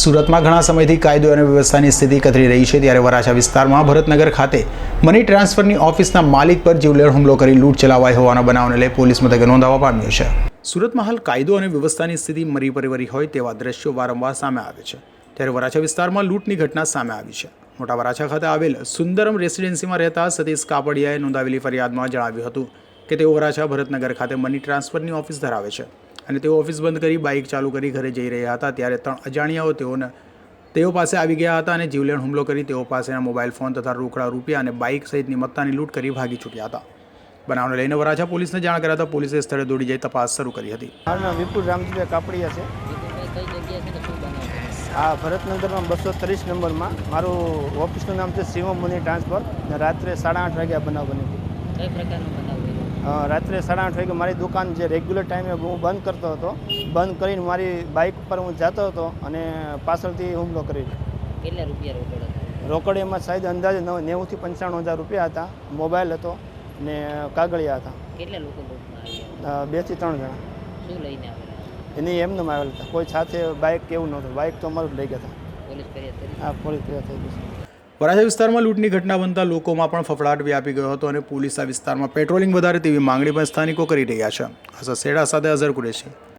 સુરતમાં ઘણા સમયથી કાયદો અને વ્યવસ્થાની સ્થિતિ કથળી રહી છે. ત્યારે વરાછા વિસ્તારમાં ભરતનગર ખાતે મની ટ્રાન્સફરની ઓફિસના માલિક પર જીવલેણ હુમલો કરી લૂંટ ચલાવાઈ હોવાના બનાવને લઈ પોલીસ મથકે નોંધાવા પામ્યો છે. સુરતમાં હાલ કાયદો અને વ્યવસ્થાની સ્થિતિ મરી પરિવરી હોય તેવા દ્રશ્યો વારંવાર સામે આવે છે. ત્યારે વરાછા વિસ્તારમાં લૂંટની ઘટના સામે આવી છે. મોટા વરાછા ખાતે આવેલ સુંદરમ રેસિડેન્સીમાં રહેતા સતીશ કાપડિયાએ નોંધાવેલી ફરિયાદમાં જણાવ્યું હતું કે તેઓ વરાછા ભરતનગર ખાતે મની ટ્રાન્સફરની ઓફિસ ધરાવે છે. અને તેઓ ઓફિસ બંધ કરી બાઇક ચાલુ કરી ઘરે જઈ રહ્યા હતા. ત્યારે ત્રણ અજાણ્યાઓ તેઓને, તેઓ પાસે આવી ગયા હતા અને જીવલેણ હુમલો કરી તેઓ પાસેના મોબાઈલ ફોન તથા રોકડા રૂપિયા અને બાઇક સહિતની મત્તાની લૂંટ કરી ભાગી છૂટ્યા હતા. બનાવને લઈને વરાછા પોલીસને જાણ કર્યા હતા. પોલીસે સ્થળે દોડી જઈ તપાસ શરૂ કરી હતી. મારું નામ વિપુલ રામજીભાઈ કાપડિયા છે. આ ભરતનગરમાં બસો ત્રીસ નંબરમાં મારું ઓફિસનું નામ છે શિવમ મુનિ ટ્રાન્સફર. રાત્રે સાડા આઠ વાગ્યા બનાવ બની કઈ પ્રકારનો બનાવ બન્યો. રાત્રે સાડા આઠ વાગે મારી દુકાન જે રેગ્યુલર ટાઈમે હું બંધ કરતો હતો બંધ કરીને મારી બાઇક પર હું જતો હતો અને પાછળથી હુમલો કરી કેટલા રૂપિયા રોકડ હતા? રોકડ એમાં સાહેબ અંદાજે નવ નેવુંથી પંચાણું હજાર રૂપિયા હતા મોબાઈલ હતો ને કાગળિયા હતા. કેટલા લોકો બેથી ત્રણ જણા. શું લઈને આવેલા? એની એમને આવેલા હતા. કોઈ સાથે બાઇક કેવું નહોતું. બાઇક તો અમારું લઈ ગયા હતા. પોલીસ ફરિયાદ હા પોલીસ ફરિયાદ થઈ ગઈ છે. વરાછા વિસ્તારમાં લૂંટની ઘટના બનતા લોકોમાં પણ ફફડાટ વ્યાપી ગયો હતો અને પોલીસ આ વિસ્તારમાં પેટ્રોલિંગ વધારે તેવી માંગણી પણ સ્થાનિકો કરી રહ્યા છે. આ સેડા સાથે અઝર કુરેશી.